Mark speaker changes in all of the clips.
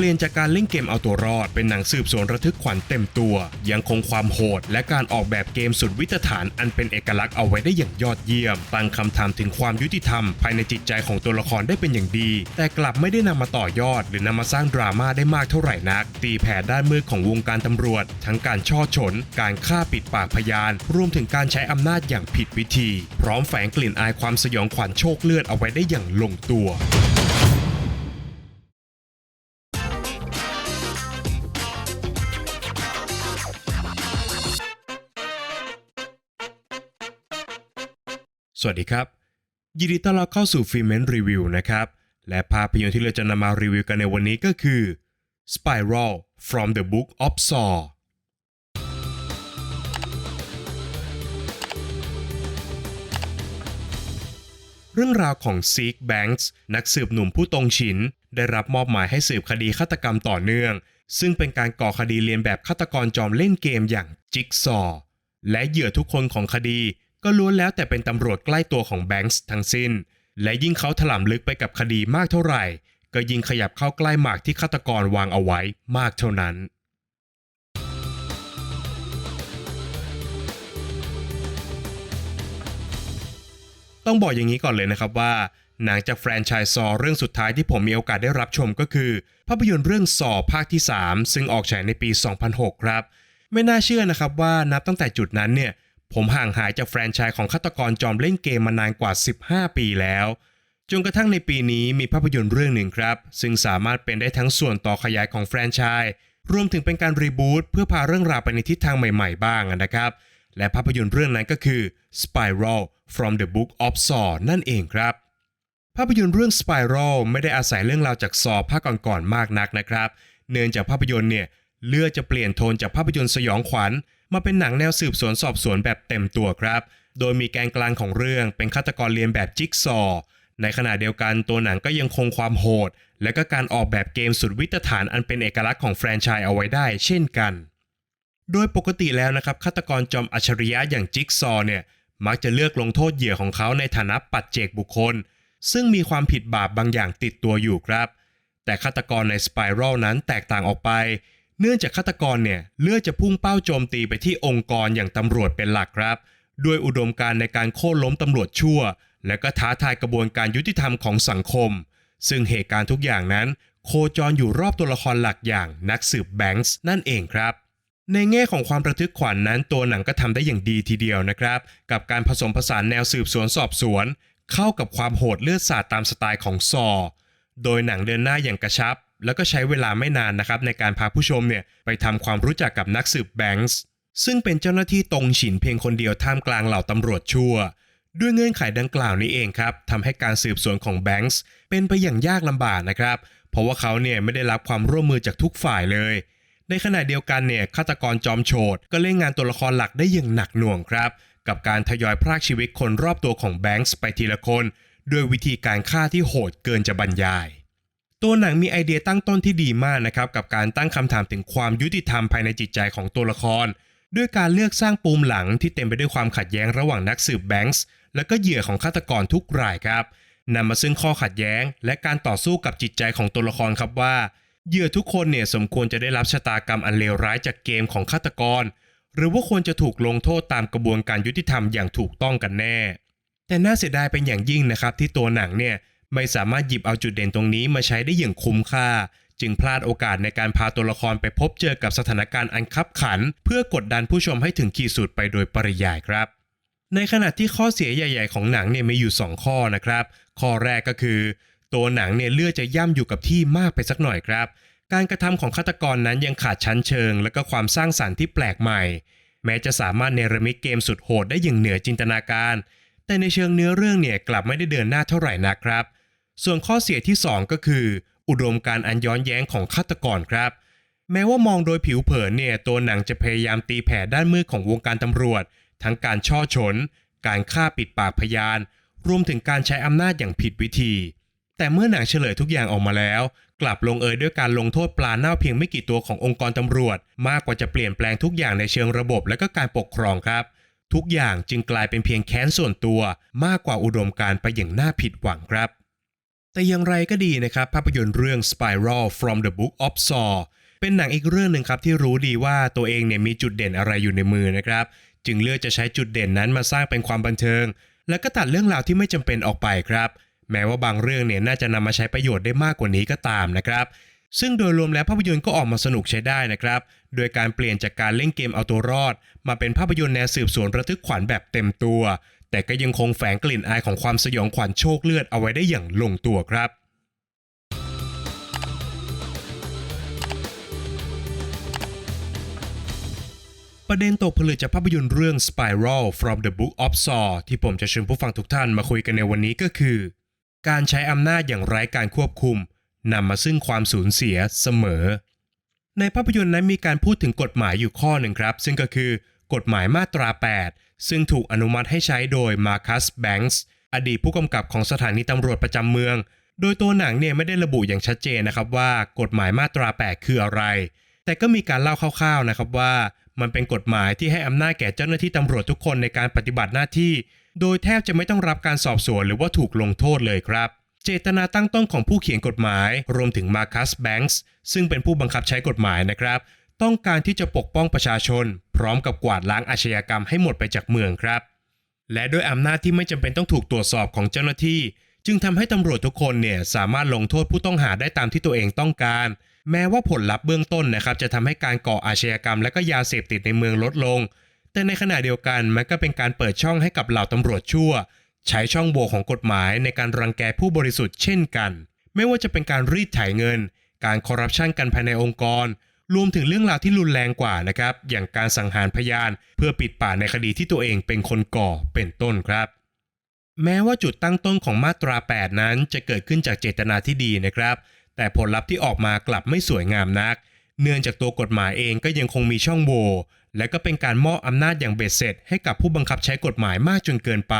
Speaker 1: เปลี่ยนจากการเล่นเกมเอาตัวรอดเป็นหนังสืบสวนระทึกขวัญเต็มตัว ยังคงความโหด และการออกแบบเกมสุดวิตฐานอันเป็นเอกลักษณ์เอาไว้ได้อย่างยอดเยี่ยม ตั้งคำถามถึงความยุติธรรม ภายในจิตใจของตัวละครได้เป็นอย่างดี แต่กลับไม่ได้นำมาต่อยอด หรือนำมาสร้างดราม่าได้มากเท่าไหร่นัก ตีแผ่ด้านมืดของวงการตำรวจ ทั้งการช่อฉน การฆ่าปิดปากพยาน รวมถึงการใช้อำนาจอย่างผิดวิธี พร้อมแฝงกลิ่นอายความสยองขวัญโชคเลือดเอาไว้ได้อย่างลงตัว สวัสดีครับ ยินดีต้อนรับเข้าสู่ฟิเมนรีวิวนะครับ และภาพยนตร์ที่เราจะนำมารีวิวกันในวันนี้ก็คือ Spiral from the Book of Saw เรื่องราวของซีกแบงค์นักสืบหนุ่มผู้ตรงฉิน ได้รับมอบหมายให้สืบคดีฆาตกรรมต่อเนื่อง ซึ่งเป็นการก่อคดีเลียนแบบฆาตกรจอมเล่นเกมอย่างจิ๊กซอ และเหยื่อทุกคนของคดี ก็ล้วนแล้วแต่เป็นตำรวจใกล้ตัวของแบงค์ทั้งสิ้น และยิ่งเขาถล่มลึกไปกับคดีมากเท่าไหร่ ก็ยิ่งขยับเข้าใกล้หมากที่ฆาตกรวางเอาไว้มากเท่านั้นต้องบอกอย่างนี้ก่อนเลยนะครับว่า หนังจากแฟรนไชส์ซอเรื่องสุดท้ายที่ผมมีโอกาสได้รับชมก็คือ ภาพยนตร์เรื่องซอภาคที่ 3 ซึ่งออกฉายในปี 2006 ครับ ไม่น่าเชื่อนะครับว่านับตั้งแต่จุดนั้นเนี่ย ผมห่างหายจากแฟรนไชส์ของฆาตกรจอมเล่นเกมมานานกว่า 15 ปีแล้ว จนกระทั่งในปีนี้มีภาพยนตร์เรื่องหนึ่งครับ ซึ่งสามารถเป็นได้ทั้งส่วนต่อขยายของแฟรนไชส์รวมถึงเป็นการรีบูตเพื่อพาเรื่องราวไปในทิศทางใหม่ๆบ้างนะครับ และภาพยนตร์เรื่องนั้นก็คือ Spiral from the Book of Saw นั่นเองครับ ภาพยนตร์เรื่อง Spiral ไม่ได้อาศัยเรื่องราวจากซอภาคก่อนๆมากนักนะครับ เนื่องจากภาพยนตร์เนี่ย เลือกจะเปลี่ยนโทนจากภาพยนตร์สยองขวัญ มาเป็นหนังแนวสืบสวนสอบสวนแบบเต็มตัวครับ โดยมีแกนกลางของเรื่องเป็นฆาตกรเรียนแบบจิ๊กซอ ในขณะเดียวกันตัวหนังก็ยังคงความโหด และก็การออกแบบเกมสุดวิตฐานอันเป็นเอกลักษณ์ของแฟรนไชส์เอาไว้ได้ เช่นกัน โดยปกติแล้วนะครับฆาตกรจอมอัจฉริยะอย่างจิ๊กซอเนี่ยมักจะเลือกลงโทษเหยื่อของเขาในฐานะปัจเจกบุคคล ซึ่งมีความผิดบาปบางอย่างติดตัวอยู่ครับ แต่ฆาตกรในสไปรัลนั้นแตกต่างออกไป เนื่องจากฆาตกรเนี่ยเลือกจะพุ่งเป้าโจมตีไปที่องค์กรอย่างตำรวจเป็นหลักครับ ด้วยอุดมการในการโค่นล้มตำรวจชั่ว และก็ท้าทายกระบวนการยุติธรรมของสังคม ซึ่งเหตุการณ์ทุกอย่างนั้น โคจรอยู่รอบตัวละครหลักอย่างนักสืบแบงค์นั่นเองครับในแง่ของความระทึกขวัญนนั้นตัวหนังก็ทำได้อย่างดีทีเดียวนะครับ กับการผสมผสานแนวสืบสวนสอบสวน เข้ากับความโหดเลือดสาดตามสไตล์ของซอ โดยหนังเดินหน้าอย่างกระชับ แล้วก็ใช้เวลาไม่นานนะครับในการพาผู้ชมเนี่ยไปทำความรู้จักกับนักสืบแบงค์ซึ่งเป็นเจ้าหน้าที่ตรงฉินเพียงคนเดียวท่ามกลางเหล่าตำรวจชั่ว ด้วยเงื่อนไขดังกล่าวนี้เองครับทำให้การสืบสวนของแบงค์เป็นไปอย่างยากลำบากนะครับ เพราะว่าเขาเนี่ยไม่ได้รับความร่วมมือจากทุกฝ่ายเลย ในขณะเดียวกันเนี่ยฆาตกรจอมโฉดก็เล่นงานตัวละครหลักได้อย่างหนักหน่วงครับ กับการทยอยพรากชีวิตคนรอบตัวของแบงค์ไปทีละคน ด้วยวิธีการฆ่าที่โหดเกินจะบรรยาย ตัวหนังมีไอเดียตั้งต้นที่ดีมากนะครับกับการตั้งคำถามถึงความยุติธรรมภายในจิตใจของตัวละคร ด้วยการเลือกสร้างปูมหลังที่เต็มไปด้วยความขัดแย้งระหว่างนักสืบแบงค์และก็เหยื่อของฆาตกรทุกรายครับนำมาซึ่งข้อขัดแย้ง และการต่อสู้กับจิตใจของตัวละครครับว่าเหยื่อทุกคนเนี่ยสมควรจะได้รับชะตากรรมอันเลวร้ายจากเกมของฆาตกร หรือว่าควรจะถูกลงโทษตามกระบวนการยุติธรรมอย่างถูกต้องกันแน่ แต่น่าเสียดายเป็นอย่างยิ่งนะครับที่ตัวหนังเนี่ย ไม่สามารถหยิบเอาจุดเด่นตรงนี้มาใช้ได้อย่างคุ้มค่า จึงพลาดโอกาสในการพาตัวละครไปพบเจอกับสถานการณ์อันคับขัน เพื่อกดดันผู้ชมให้ถึงขีดสุดไปโดยปริยายครับ ในขณะที่ข้อเสียใหญ่ ๆ ของหนังเนี่ยมีอยู่ 2 ข้อนะครับ ข้อแรกก็คือ ตัวหนังเนี่ยเลือกจะย่ำอยู่กับที่มากไปสักหน่อยครับ การกระทำของฆาตกรนั้นยังขาดชั้นเชิง และก็ความสร้างสรรค์ที่แปลกใหม่ แม้จะสามารถเนรมิตเกมสุดโหดได้อย่างเหนือจินตนาการ แต่ในเชิงเนื้อเรื่องเนี่ยกลับไม่ได้เดินหน้าเท่าไหร่นะครับ ส่วนข้อเสียที่ 2 ก็คือ อุดมการอันย้อนแย้งของฆาตกรครับ แม้ว่ามองโดยผิวเผินเนี่ยตัวหนังจะพยายามตีแผ่ด้านมืดของวงการตำรวจ ทั้งการช่อฉนการฆ่าปิดปากพยาน รวมถึงการใช้อำนาจอย่างผิดวิธี แต่เมื่อหนังเฉลยทุกอย่างออกมาแล้ว กลับลงเอยด้วยการลงโทษปลาเน่าเพียงไม่กี่ตัวขององค์กรตำรวจ มากกว่าจะเปลี่ยนแปลงทุกอย่างในเชิงระบบและก็การปกครองครับ ทุกอย่างจึงกลายเป็นเพียงแค้นส่วนตัว มากกว่าอุดมการไปอย่างน่าผิดหวังครับ แต่อย่างไรก็ดีนะครับ ภาพยนตร์เรื่อง Spiral from the Book of Saw เป็นหนังอีกเรื่องหนึ่งครับที่รู้ดีว่าตัวเองเนี่ยมีจุดเด่นอะไรอยู่ในมือนะครับ จึงเลือกจะใช้จุดเด่นนั้นมาสร้างเป็นความบันเทิง แล้วก็ตัดเรื่องราวที่ไม่จำเป็นออกไปครับ แม้ว่าบางเรื่องเนี่ยน่าจะนำมาใช้ประโยชน์ได้มากกว่านี้ก็ตามนะครับ ซึ่งโดยรวมแล้วภาพยนตร์ก็ออกมาสนุกใช้ได้นะครับ โดยการเปลี่ยนจากการเล่นเกมเอาตัวรอด มาเป็นภาพยนตร์แนวสืบสวนระทึกขวัญแบบเต็มตัว แต่ก็ยังคงแฝงกลิ่นอายของความสยองขวัญโชคเลือดเอาไว้ได้อย่างลงตัวครับประเด็นตกผลึกจากภาพยนตร์เรื่อง Spiral from the Book of Saw ที่ผมจะเชิญผู้ฟังทุกท่านมาคุยกันในวันนี้ก็คือ การใช้อำนาจอย่างไร้การควบคุมนำมาซึ่งความสูญเสียเสมอ ในภาพยนตร์นั้นมีการพูดถึงกฎหมายอยู่ข้อหนึ่งครับ ซึ่งก็คือกฎหมายมาตรา 8 ซึ่งถูกอนุมัติให้ใช้โดยมาคัสแบงส์อดีตผู้กำกับของสถานีตำรวจประจำเมือง โดยตัวหนังเนี่ยไม่ได้ระบุอย่างชัดเจนนะครับว่ากฎหมายมาตรา 8 คืออะไร แต่ก็มีการเล่าคร่าวๆนะครับว่า มันเป็นกฎหมายที่ให้อำนาจแก่เจ้าหน้าที่ตำรวจทุกคนในการปฏิบัติหน้าที่ โดยแทบจะไม่ต้องรับการสอบสวนหรือว่าถูกลงโทษเลยครับเจตนาตั้งต้นของผู้เขียนกฎหมาย รวมถึงมาคัสแบงส์ซึ่งเป็นผู้บังคับใช้กฎหมายนะครับ ต้องการที่จะปกป้องประชาชน พร้อมกับกวาดล้างอาชญากรรมให้หมดไปจากเมืองครับ และด้วยอำนาจที่ไม่จำเป็นต้องถูกตรวจสอบของเจ้าหน้าที่ จึงทำให้ตำรวจทุกคนเนี่ยสามารถลงโทษผู้ต้องหาได้ตามที่ตัวเองต้องการ แม้ว่าผลลัพธ์เบื้องต้นนะครับจะทำให้การก่ออาชญากรรมและก็ยาเสพติดในเมืองลดลง แต่ในขณะเดียวกันมันก็เป็นการเปิดช่องให้กับเหล่าตำรวจชั่ว ใช้ช่องโหว่ของกฎหมายในการรังแกผู้บริสุทธิ์เช่นกัน ไม่ว่าจะเป็นการรีดไถเงิน การคอร์รัปชันกันภายในองค์กร รวมถึงเรื่องราวที่รุนแรงกว่านะครับ อย่างการสังหารพยาน เพื่อปิดป่าในคดีที่ตัวเองเป็นคนก่อเป็นต้นครับ แม้ว่าจุดตั้งต้นของมาตรา 8 นั้นจะเกิดขึ้นจากเจตนาที่ดีนะครับ แต่ผลลัพธ์ที่ออกมากลับไม่สวยงามนัก เนื่องจากตัวกฎหมายเองก็ยังคงมีช่องโหว่และก็เป็นการมอบอำนาจอย่างเบ็ดเสร็จ ให้กับผู้บังคับใช้กฎหมายมากจนเกินไป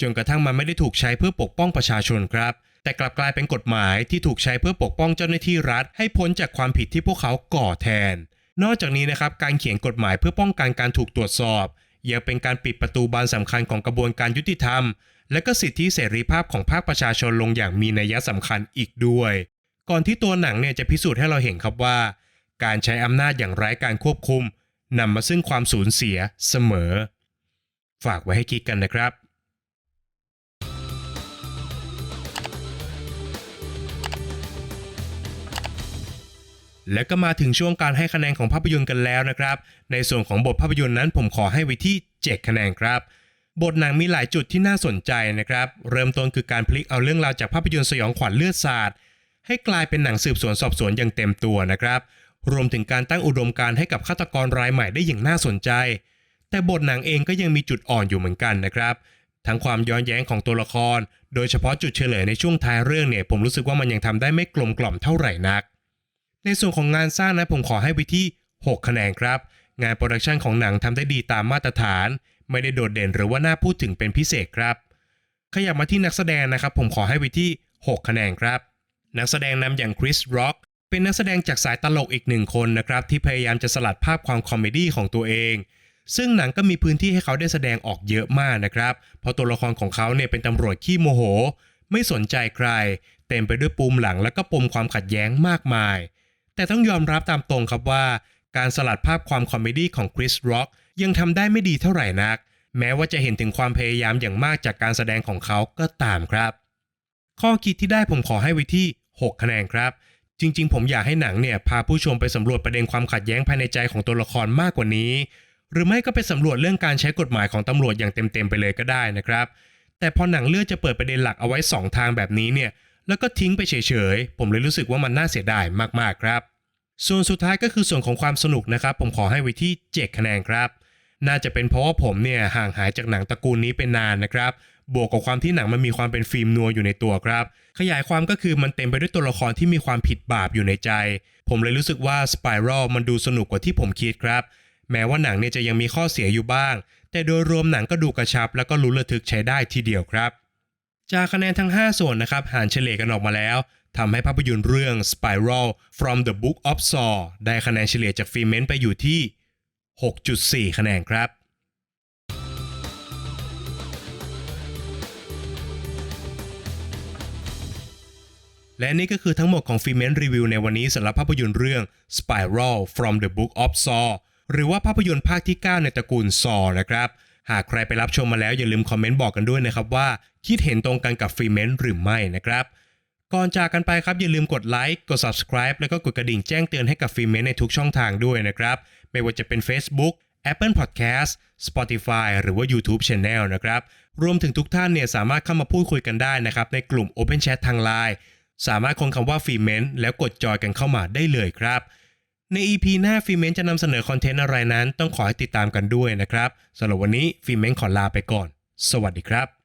Speaker 1: จนกระทั่งมันไม่ได้ถูกใช้เพื่อปกป้องประชาชนครับ แต่กลับกลายเป็นกฎหมายที่ถูกใช้เพื่อปกป้องเจ้าหน้าที่รัฐ ให้พ้นจากความผิดที่พวกเขาก่อแทน นอกจากนี้นะครับการเขียนกฎหมายเพื่อป้องกันการถูกตรวจสอบยังเป็นการปิดประตูบานสำคัญของกระบวนการยุติธรรม และก็สิทธิเสรีภาพของภาคประชาชนลงอย่างมีนัยสำคัญอีกด้วย ก่อนที่ตัวหนังเนี่ยจะพิสูจน์ให้เราเห็นครับว่า การใช้อำนาจอย่างไร้การควบคุมนำมาซึ่งความสูญเสียเสมอ ฝากไว้ให้คิดกันนะครับ และก็มาถึงช่วงการให้คะแนนของภาพยนตร์กันแล้วนะครับ ในส่วนของบทภาพยนตร์นั้นผมขอให้ไว้ที่ 7 คะแนนครับ บทหนังมีหลายจุดที่น่าสนใจนะครับ เริ่มต้นคือการพลิกเอาเรื่องราวจากภาพยนตร์สยองขวัญเลือดสาดให้กลายเป็นหนังสืบสวนสอบสวนอย่างเต็มตัวนะครับ รวมถึงการตั้งอุดมการณ์ให้กับฆาตกรรายใหม่ได้อย่างน่าสนใจ แต่บทหนังเองก็ยังมีจุดอ่อนอยู่เหมือนกันนะครับทั้งความย้อนแย้งของตัวละคร โดยเฉพาะจุดเฉลยในช่วงท้ายเรื่องเนี่ยผมรู้สึกว่ามันยังทำได้ไม่กลมกล่อมเท่าไหร่นัก ในส่วนของงานสร้างนะผมขอให้ไปที่ 6 คะแนนครับ งานโปรดักชันของหนังทำได้ดีตามมาตรฐาน ไม่ได้โดดเด่นหรือว่าน่าพูดถึงเป็นพิเศษครับ ขยับมาที่นักแสดงนะครับ ผมขอให้ไปที่ 6 คะแนนครับ นักแสดงนำอย่างคริสร็อกเป็นนักแสดงจากสายตลกอีกหนึ่งคนนะครับ ที่พยายามจะสลัดภาพความคอมเมดี้ของตัวเอง ซึ่งหนังก็มีพื้นที่ให้เขาได้แสดงออกเยอะมากนะครับเพราะตัวละครของเขาเนี่ยเป็นตำรวจขี้โมโห ไม่สนใจใคร เต็มไปด้วยปมหลังและก็ปมความขัดแย้งมากมาย แต่ต้องยอมรับตามตรงครับว่า การสลัดภาพความคอมเมดี้ของคริสร็อกยังทำได้ไม่ดีเท่าไหร่นัก แม้ว่าจะเห็นถึงความพยายามอย่างมากจากการแสดงของเขาก็ตามครับ ข้อคิดที่ได้ผมขอให้ไว้ที่ 6 คะแนนครับ จริง ๆ ผมอยากให้หนังเนี่ยพาผู้ชมไปสำรวจประเด็นความขัดแย้งภายในใจของตัวละครมากกว่านี้ หรือไม่ก็ไปสำรวจเรื่องการใช้กฎหมายของตำรวจอย่างเต็มๆไปเลยก็ได้นะครับ แต่พอหนังเลือกจะเปิดประเด็นหลักเอาไว้ 2 ทางแบบนี้เนี่ย แล้วก็ทิ้งไปเฉยๆ ผมเลยรู้สึกว่ามันน่าเสียดายมากๆครับ ส่วนสุดท้ายก็คือส่วนของความสนุกนะครับ ผมขอให้ไว้ที่ 7 คะแนนครับ น่าจะเป็นเพราะว่าผมเนี่ยห่างหายจากหนังตระกูลนี้เป็นนานนะครับ บวกกับความที่หนังมันมีความเป็นฟิล์มนัวอยู่ในตัวครับ ขยายความก็คือมันเต็มไปด้วยตัวละครที่มีความผิดบาปอยู่ในใจ ผมเลยรู้สึกว่า Spiral มันดูสนุกกว่าที่ผมคิดครับ แม้ว่าหนังเนี่ยจะยังมีข้อเสียอยู่บ้าง แต่โดยรวมหนังก็ดูกระชับ แล้วก็ลุ้นระทึกใช้ได้ทีเดียวครับ จากคะแนนทั้ง 5 ส่วนนะครับหารเฉลี่ยกันออกมาแล้วทำให้ภาพยนตร์เรื่อง Spiral from the Book of Saw ได้คะแนนเฉลี่ยจากฟิเมนไปอยู่ที่ 6.4 คะแนนครับ และนี่ก็คือทั้งหมดของฟิเมนรีวิวในวันนี้สำหรับภาพยนตร์เรื่อง Spiral from the Book of Saw หรือว่าภาพยนตร์ภาคที่ 9 ในตระกูล Saw นะครับ หากใครไปรับชมมาแล้วอย่าลืมคอมเมนต์บอกกันด้วยนะครับว่า คิดเห็นตรงกันกับฟิเมนหรือไม่นะครับ ก่อนจากกันไปครับอย่าลืมกดไลค์กด subscribe แล้วก็กดกระดิ่งแจ้งเตือนให้กับฟิเมนในทุกช่องทางด้วยนะครับ ไม่ว่าจะเป็น Facebook Apple Podcast Spotify หรือว่า YouTube Channel นะครับ รวมถึงทุกท่านเนี่ยสามารถเข้ามาพูดคุยกันได้นะครับ ในกลุ่ม Open Chat ทาง Line สามารถค้นคำว่าฟิเมนแล้วกดจอยกันเข้ามาได้เลยครับ ใน EP หน้าฟิเมนจะนำเสนอคอนเทนต์อะไรนั้น ต้องขอให้ติดตามกันด้วยนะครับสำหรับวันนี้ฟิเมนขอลาไปก่อน สวัสดีครับ